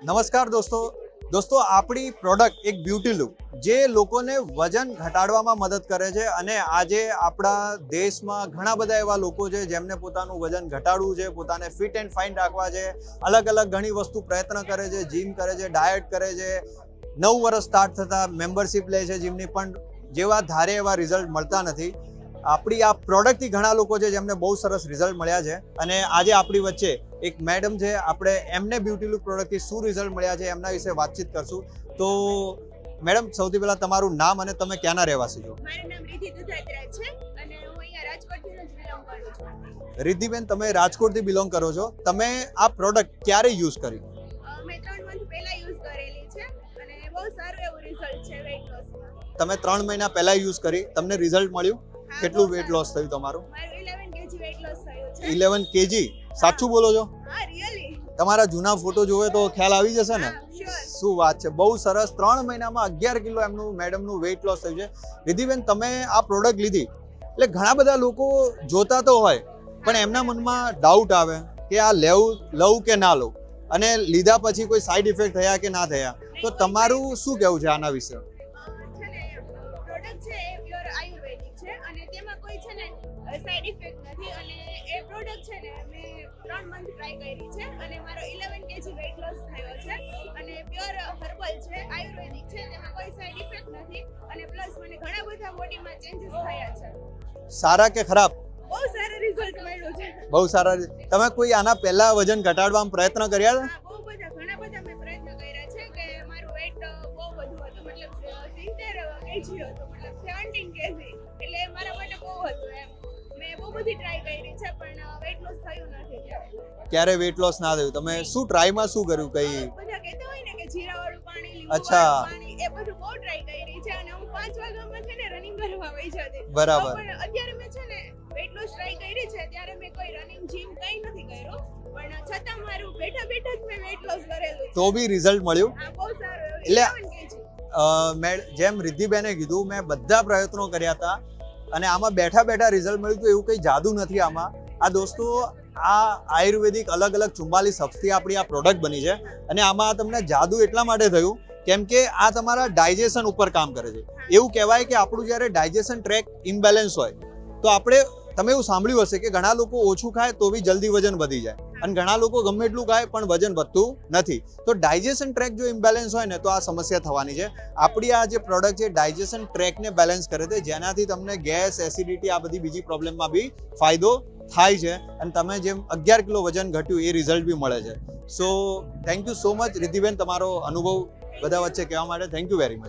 નમસ્કાર દોસ્તો. દોસ્તો, આપણી પ્રોડક્ટ એક બ્યુટી લુક જે લોકોને વજન ઘટાડવામાં મદદ કરે છે અને આજે આપણા દેશમાં ઘણા બધા એવા લોકો છે જેમને પોતાનું વજન ઘટાડવું છે, પોતાને ફિટ એન્ડ ફાઇન રાખવા છે, અલગ અલગ ઘણી વસ્તુ પ્રયત્ન કરે છે જીમ કરે છે ડાયટ કરે છે. નવ વર્ષ સ્ટાર્ટ થતાં મેમ્બરશિપ લે છે જીમની પણ જેવા ધારે એવા રિઝલ્ટ મળતા નથી. આપણી આ પ્રોડક્ટથી ઘણા લોકો છે જેમને બહુ સરસ રિઝલ્ટ મળ્યા છે અને આજે આપણી વચ્ચે એક મેડમ છે આપણે એમને બ્યુટી લુક પ્રોડક્ટથી શું રિઝલ્ટ મળ્યા છે એમના વિશે વાતચીત કરશું. તો મેડમ સૌથી પહેલાં તમારું નામ અને તમે ક્યાંના રહેવાસી છો? મારું નામ રિધિ દુધાત્રા છે અને હું અહીંયા રાજકોટથી જ બિલોંગ કરું છું. રિદ્ધિબેન તમે રાજકોટથી બિલોંગ કરો છો. તમે આ પ્રોડક્ટ ક્યારે યુઝ કરી મેં ત્રણ મંથ પહેલા યુઝ કરેલી છે અને બહુ સારું એવું રિઝલ્ટ છે વેઇટ લોસમાં તમે ત્રણ મહિના પહેલા યુઝ કરી તમને રિઝલ્ટ મળ્યું? કેટલું વેટ લોસ થયું તમારું? મારું ઇલેવન કેજી સાચું બોલો છો? તમારા જૂના ફોટો જોવે તો ખ્યાલ આવી જશે ને? શું વાત છે? બહુ સરસ. ત્રણ મહિનામાં અગિયાર કિલો એમનું મેડમનું વેઇટ લોસ થયું છે. રિધિબેન તમે આ પ્રોડક્ટ લીધી. એટલે ઘણા બધા લોકો જોતા તો હોય પણ એમના મનમાં ડાઉટ આવે કે આ લેવું લઉં કે ના લઉં? અને લીધા પછી કોઈ સાઈડ ઇફેક્ટ થયા કે ના થયા? તો તમારું શું કહેવું છે આના વિશે? ને સાઈડ ઇફેક્ટ નથી અને એ પ્રોડક્ટ છે ને મેં ત્રણ મંથ ટ્રાય કરી છે અને મારો ઇલેવન કેજી વેઇટ લોસ થયો છે અને પ્યોર હર્બલ છે આયુર્વેદિક છે તેમાં કોઈ સાઈડ ઇફેક્ટ નથી અને પ્લસ મને ઘણા બધા બોડીમાં ચેન્જીસ થયા છે. સારા કે ખરાબ? બહુ સારા રિઝલ્ટ મળ્યું છે. બહુ સારા તમે કોઈ આના પહેલા વજન ઘટાડવામાં પ્રયત્ન કર્યા હતા? બહુ બધા ઘણા બધા મેં પ્રયત્ન કર્યા છે કે મારું વેઇટ બહુ વધુ હતું મતલબ સિત્તેર કેજી હતું મતલબ સેવન્ટીન કેજી એટલે મારા માટે બહુ હતું એમ. બધી ટ્રાય કરી છે પણ વેટ લોસ થયું નથી ક્યારે વેટ લોસ ના થયું? તમે શું ટ્રાયમાં શું કર્યું કઈ? બધા કહેતા હોય ને કે જીરાવાળું પાણી લીંબુ અચ્છા. પાણી એ બધું બહુ ટ્રાય કરી છે અને હું પાંચ વાગ્યામાં છે ને રનિંગ કરવા વહી જતી. બરાબર. પણ અત્યારે મેં છે ને વેટ લોસ ટ્રાય કરી છે ત્યારે મેં કોઈ રનિંગ જીમ કઈ નથી કર્યું. પણ છતાં મારું બેઠા બેઠા જ મેં વેટ લોસ કરેલું તો બી રિઝલ્ટ મળ્યું? હા બહુ સારું. એટલે- 11 kg. અ, મેં જેમ રિદ્ધિબેને કીધું મેં બધા પ્રયત્નો કર્યા હતા. અને આમાં બેઠા બેઠા રિઝલ્ટ મળ્યું તો એવું કંઈ જાદુ નથી આમાં. આ દોસ્તો, આ આયુર્વેદિક અલગ અલગ ચુમ્બાલીસ હફથી આપણી આ પ્રોડક્ટ બની છે. અને આમાં તમને જાદુ એટલા માટે થયું, કેમ કે આ તમારા ડાયજેશન ઉપર કામ કરે છે. એવું કહેવાય કે આપણું જ્યારે ડાયજેશન ટ્રેક ઇમ્બેલેન્સ હોય, તો આપણે, તમે એવું સાંભળ્યું હશે કે ઘણા લોકો ઓછું ખાય તો બી જલ્દી વજન વધી જાય. અને ઘણા લોકો ગમે એટલું ખાય, પણ વજન વધતું નથી. તો ડાયજેશન ટ્રેક જો ઇમ્બેલેન્સ હોય ને, તો આ સમસ્યા થવાની છે. આપણી આ જે પ્રોડક્ટ છે ડાયજેશન ટ્રેકને બેલેન્સ કરે છે. જેનાથી તમને ગેસ એસિડિટી આ બધી બીજી પ્રોબ્લેમમાં બી ફાયદો થાય છે. અને તમે જેમ અગિયાર કિલો વજન ઘટ્યું, એ રિઝલ્ટ બી મળે છે. So thank you so much Riddhiben, તમારો અનુભવ બધા વચ્ચે કહેવા માટે થેન્ક યુ વેરી મચ.